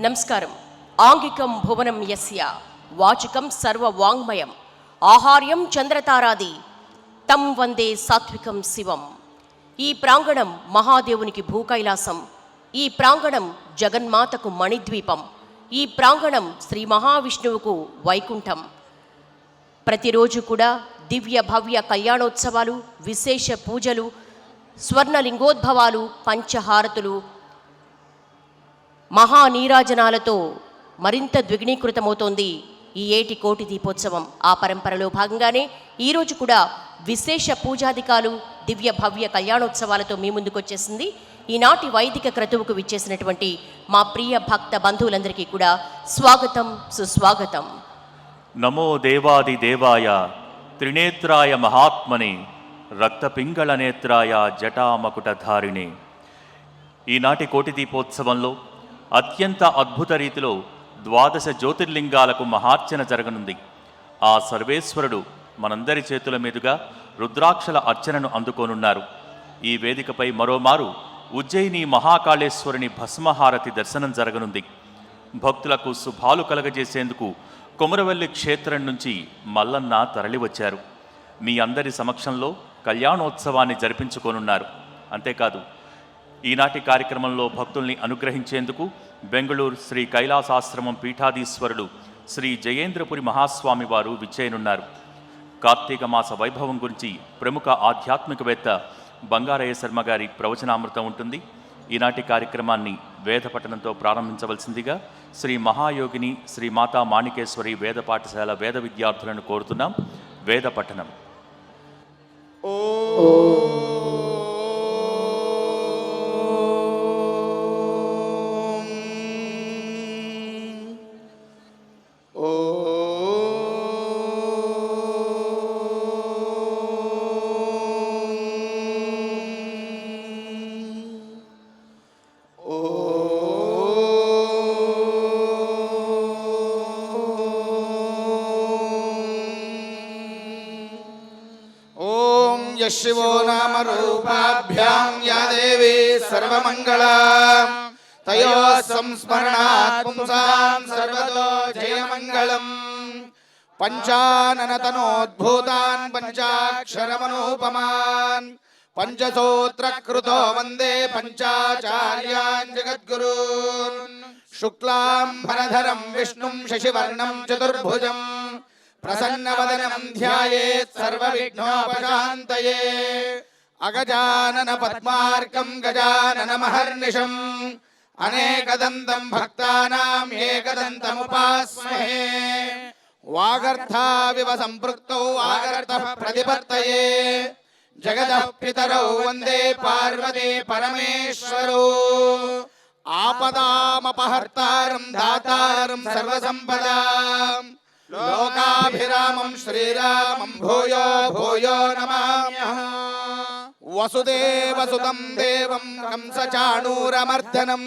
నమస్కారం. ఆంగికం భువనం యస్య వాచుకం సర్వవాంగ్మయం ఆహార్యం చంద్రతారాది తం వందే సాత్వికం శివం. ఈ ప్రాంగణం మహాదేవునికి భూకైలాసం ఈ ప్రాంగణం జగన్మాతకు మణిద్వీపం ఈ ప్రాంగణం శ్రీ మహావిష్ణువుకు వైకుంఠం. ప్రతిరోజు కూడా దివ్య భవ్య కళ్యాణోత్సవాలు విశేష పూజలు స్వర్ణలింగోద్భవాలు పంచహారతులు మహానీరాజనాలతో మరింత ద్విగుణీకృతమవుతోంది ఈ ఏటి కోటి దీపోత్సవం. ఆ పరంపరలో భాగంగానే ఈరోజు కూడా విశేష పూజాధికాలు దివ్య భవ్య కళ్యాణోత్సవాలతో మీ ముందుకొచ్చేసింది. ఈనాటి వైదిక క్రతువుకు విచ్చేసినటువంటి మా ప్రియ భక్త బంధువులందరికీ కూడా స్వాగతం సుస్వాగతం. నమో దేవాది దేవాయ త్రినేత్రాయ మహాత్మని రక్తపింగళ నేత్రాయ జటామకుటధారిణి. ఈనాటి కోటి దీపోత్సవంలో అత్యంత అద్భుత రీతిలో ద్వాదశ జ్యోతిర్లింగాలకు మహార్చన జరగనుంది. ఆ సర్వేశ్వరుడు మనందరి చేతుల మీదుగా రుద్రాక్షల అర్చనను అందుకోనున్నారు. ఈ వేదికపై మరోమారు ఉజ్జయిని మహాకాళేశ్వరుని భస్మహారతి దర్శనం జరగనుంది. భక్తులకు శుభాలు కలగజేసేందుకు కొమరవెల్లి క్షేత్రం నుంచి మల్లన్న తరలివచ్చారు. మీ అందరి సమక్షంలో కళ్యాణోత్సవాన్ని జరిపించుకోనున్నారు. అంతేకాదు ఈనాటి కార్యక్రమంలో భక్తుల్ని అనుగ్రహించేందుకు బెంగళూరు శ్రీ కైలాసాశ్రమం పీఠాధీశ్వరుడు శ్రీ జయేంద్రపురి మహాస్వామి వారు విచ్చేయనున్నారు. కార్తీక మాస వైభవం గురించి ప్రముఖ ఆధ్యాత్మికవేత్త బంగారయ్య శర్మ గారి ప్రవచనామృతం ఉంటుంది. ఈనాటి కార్యక్రమాన్ని వేద పఠనంతో ప్రారంభించవలసిందిగా శ్రీ మహాయోగిని శ్రీ మాతా మాణికేశ్వరి వేద పాఠశాల వేద విద్యార్థులను కోరుతున్నాం. వేద పఠనం. ఓ यः शिवो नाम रूपाभ्यां या देवी सर्वमङ्गला तयोः संस्मरणात् पुंसां सर्वतो जयमङ्गलम् पञ्चाननतनोद्भूतान् पञ्चाक्षरमनूपमान् पञ्चसूत्रकृतो वन्दे पञ्चाचार्यान् जगद्गुरून् शुक्लां भरधरं विष्णुं शशिवर्णं चतुर्भुजम् ప్రసన్నవదనం ధ్యాయేత్ సర్వవిఘ్నోపశాంతయే అగజానన పద్మార్కం గజానన మహర్నిషం అనేకదంతం భక్తానాం ఏకదంతముపాస్మహే వాగర్థావివ సంపృక్తౌ వాగర్థ ప్రతిపత్తయే జగదః పితరౌ వందే పార్వతే పరమేశ్వరో ఆపదామపహర్తారం దాతారం సర్వసంపదాం లోకాభిరామం శ్రీరామం భూయో భూయో నమామ్యః. వసుదేవసుతం దేవం కంసచాణూరమర్దనం.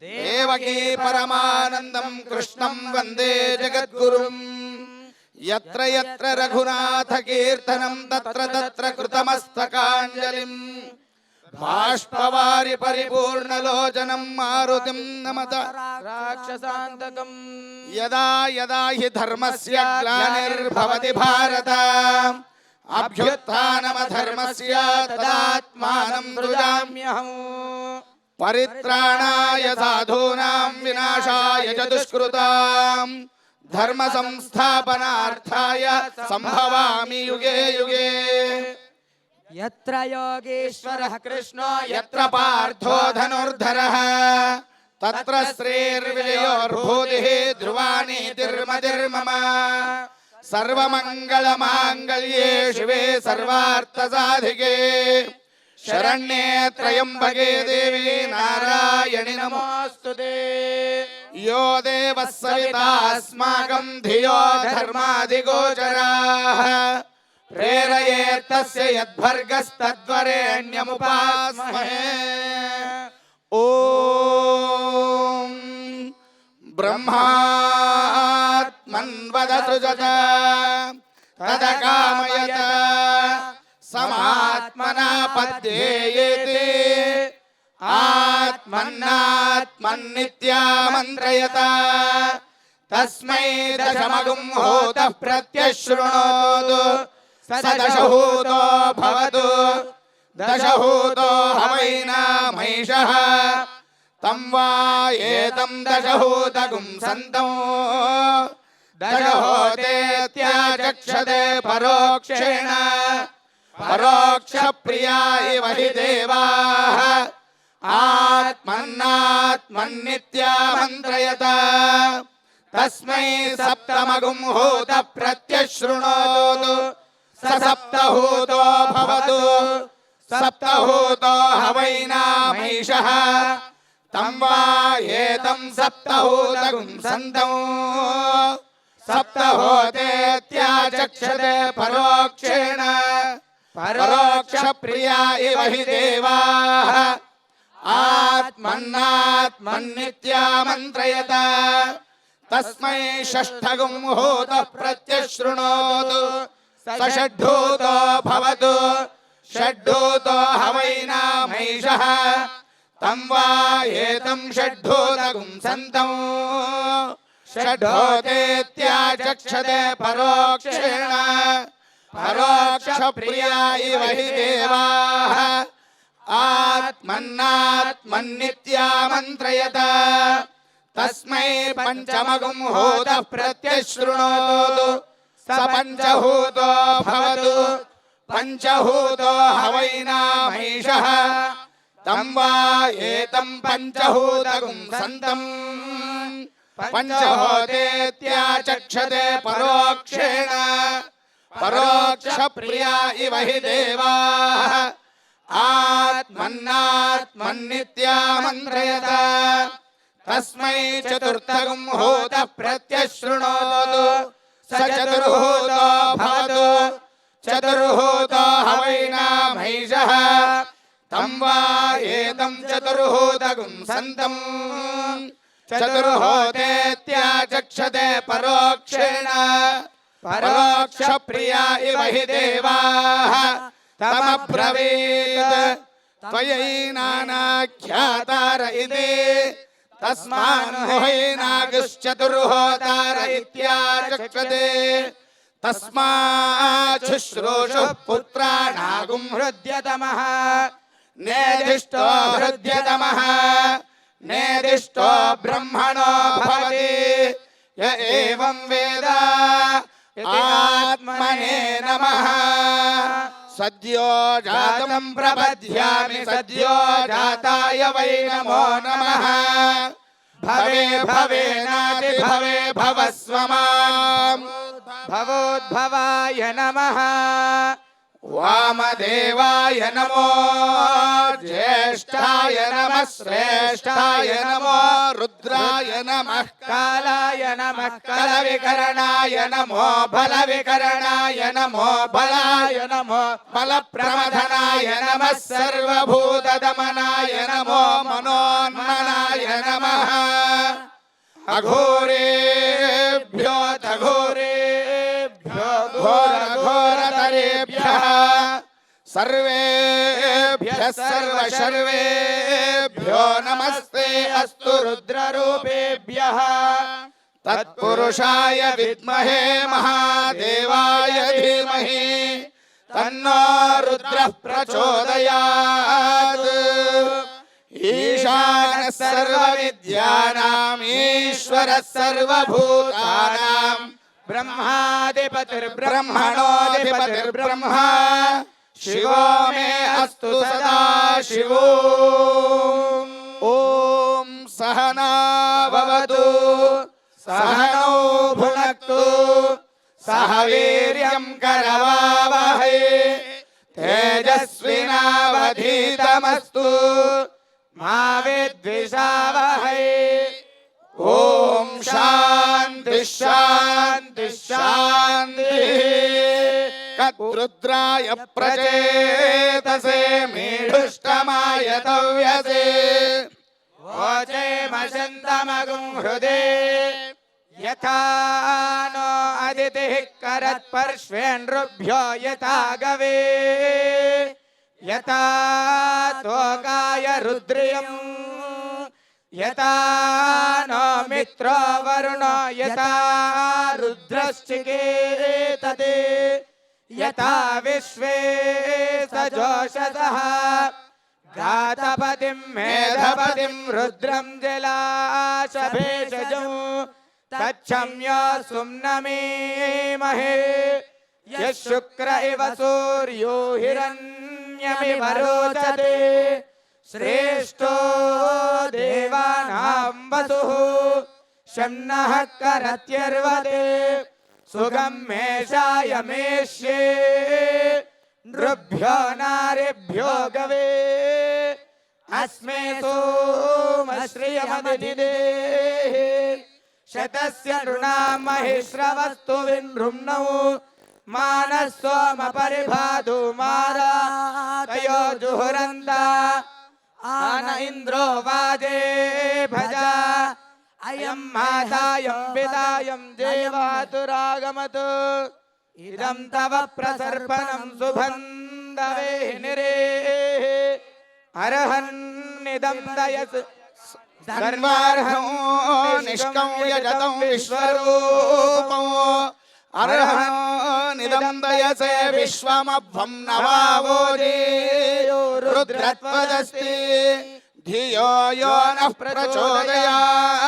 దేవకీ పరమానందం కృష్ణం వందే జగద్గురుం. యత్ర యత్ర రఘునాథ కీర్తనం తత్ర తత్ర కృతమస్తకాంజలిం. బాష్పవారి పరిపూర్ణలోచనం మారుతిం నమత. రాక్షసాంతకం. యదా యదా హి ధర్మస్య గ్లానిర్భవతి భారత. అభ్యుత్నమధర్మస్య తదాత్మానం దృజామ్యహం పరిత్రాణాయ సాధూనాం వినాశాయ చ దుష్కృతాం. ధర్మ సంస్థాపనార్థాయ సంభవామి యుగే యుగే. यत्र योगेश्वरः कृष्णो यत्र पार्थो धनुर्धरः तत्र श्रीर्विजयोर्भूतिः ध्रुवानीतिर्मतिर्मम सर्वमङ्गलमाङ्गल्ये शिवे सर्वार्थसाधिके शरण्ये त्र्यम्बके देवी नारायणि नमोऽस्तु ते यो देवः सविता अस्माकं धियो धर्माधिगोचराः ప్రేరయేత్తస్య యద్భర్గస్తద్వరేణ్యముపాస్మహే ఓం బ్రహ్మాత్మన్వదసృజత తదకామయత సమాత్మనా పద్యేయేతి ఆత్మన్నాత్మన్నిత్యామంత్రయత తస్మై దశమగుం హోత ప్రత్యశృణోదు स दशहूतो भवतु दशहूतो हवैनामैषः तं वा एतं दशहूतगुं सन्तौ दशहोतेत्याचक्षते परोक्षेण परोक्षप्रिया इव हि देवाः आत्मन्नात्मन्नित्यामन्त्रयत तस्मै सप्तमगुं हूत प्रत्यशृणोतु సప్తహూతో భవతు సప్తహూతో హవైనామైషః తం వా ఏతం సప్తహూతగుం సంతం సప్తహోతేత్యాచక్షతే పరోక్షేణ పరోక్ష ప్రియా ఇవ హి దేవాః ఆత్మన్నాత్మన్నిత్యామంత్రయత తస్మై షష్ఠగుం హోత ప్రత్యశృణోతు स षड्ढूतो भवतु षड्ढूतो हवैनामैषः तं वा एतं षड्ढूतगुं सन्तौ षड्ढोतेत्याचक्षते परोक्षेण परोक्षप्रिया इव हि देवाः आत्मन्नात्मन्नित्यामन्त्रयत तस्मै पञ्चमगुं हूतः प्रत्यशृणोतु स पञ्चहूतो भवतु पञ्चहूतो हवैनामैषः तं वा एतं पञ्चहूतगुं सन्तम् पञ्चहोतेत्याचक्षते परोक्षेण परोक्षप्रिया इव हि देवाः आत्मन्नात्मन्नित्यामन्त्रयत तस्मै चतुर्थगुं हूतः प्रत्यशृणोतु स चतुर्हूतो भवतु चतुर्हूतो हवैनामैषः तं वा एतं चतुर्हूतगुं सन्तम् चतुर्होतेत्याचक्षते परोक्षेण परोक्षप्रिया इव हि देवाः तमब्रवीत् त्वयैनानाख्यातार इति तस्मान्मुहैनागश्चतुर्होतार इत्याचक्षते तस्माच्छुश्रूषुः पुत्राणागुं हृद्यतमः। नेदिष्टो हृद्यतमः। नेदिष्टो ब्रह्मणो भवति। य एवं वेद। आत्मने नमः। सद्यो जातं प्रपद्यामि सद्यो जाताय वै नमो नमः भवे भवेनादि भवे भवस्व माम् भवोद्भवाय नमः వామదేవాయ నమో జ్యేష్ఠాయ నమ శ్రేష్టాయ నమో రుద్రాయ నమ కాలాయ నమ కల వికరణాయ నమో బల వికరణాయ నమో బలాయ నమో బల ప్రమధనాయ నమ సర్వభూత దమనాయ నమో మనోన్మనాయ నమ అఘోరే सर्वेभ्यः सर्वशर्वेभ्यो नमस्ते अस्तु रुद्ररूपेभ्यः तत्पुरुषाय विद्महे महादेवाय धीमहि तन्नो रुद्रः प्रचोदयात् ईशानः सर्वविद्यानाम् ईश्वरः सर्वभूतानाम् ब्रह्मादिपतिर्ब्रह्मणोऽधिपतिर्ब्रह्मा शिवो मे अस्तु सदा शिवो ॐ सहना भवतु सहनौ भुनक्तु सह वीर्यं करवावहै तेजस्विनावधीतमस्तु मा विद्विषावहै ॐ शान्ति शान्ति शान्तिः రుద్రాయ ప్రచేతసే మేడుష్టమాయ తవ్యసే ఓచేమశంతమగుం హృదే యథానో అదితిః కరత్పర్శ్వే నృభ్యో యథా గవే. యథా త్వకాయ రుద్రియం యథా నో మిత్రో వరుణో యథా రుద్రశ్చికేతదే यथा विश्वे सजोषसः घातपतिं मेधपतिं रुद्रं जलाशभेषजौ तच्छम्या सुम्नमीमहे। यः शुक्र इव सूर्यो हिरण्यमिव रोचते श्रेष्ठो देवानां वसुः। शं करत्यर्वदे మేషాయ మేష్యే నృభ్యో నారిభ్యో గవే అస్మే సోమశ్రియమదిదే శతస్య నృణాం మహిశ్రవస్తు వినృమ్నౌ మానస్సోమ పరిభాదు మారా తయో జుహురంద ఆన ఇంద్రో వాజే భజా అయం మాతాయం పితాయం దేవాతురాగమతు ఇదం తవ ప్రసర్పణం సుబంధవే నిరే అర్హన్నిదం దయస్ ధర్మార్హం నిష్కం యజతం విశ్వరూపం అర్హం నిదందయసే విశ్వమభ్వం నవావోజేయో రుద్రత్వదస్తి ధియో యో నః ప్రచోదయాత్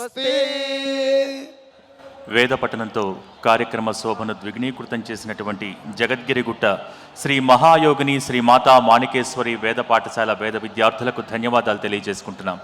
స్వస్తి. వేద పఠనంతో కార్యక్రమ శోభను ద్విగ్నీకృతం చేసినటువంటి జగద్గిరిగుట్ట శ్రీ మహాయోగిని శ్రీ మాతా మాణికేశ్వరి వేద పాఠశాల వేద విద్యార్థులకు ధన్యవాదాలు తెలియజేసుకుంటున్నాం.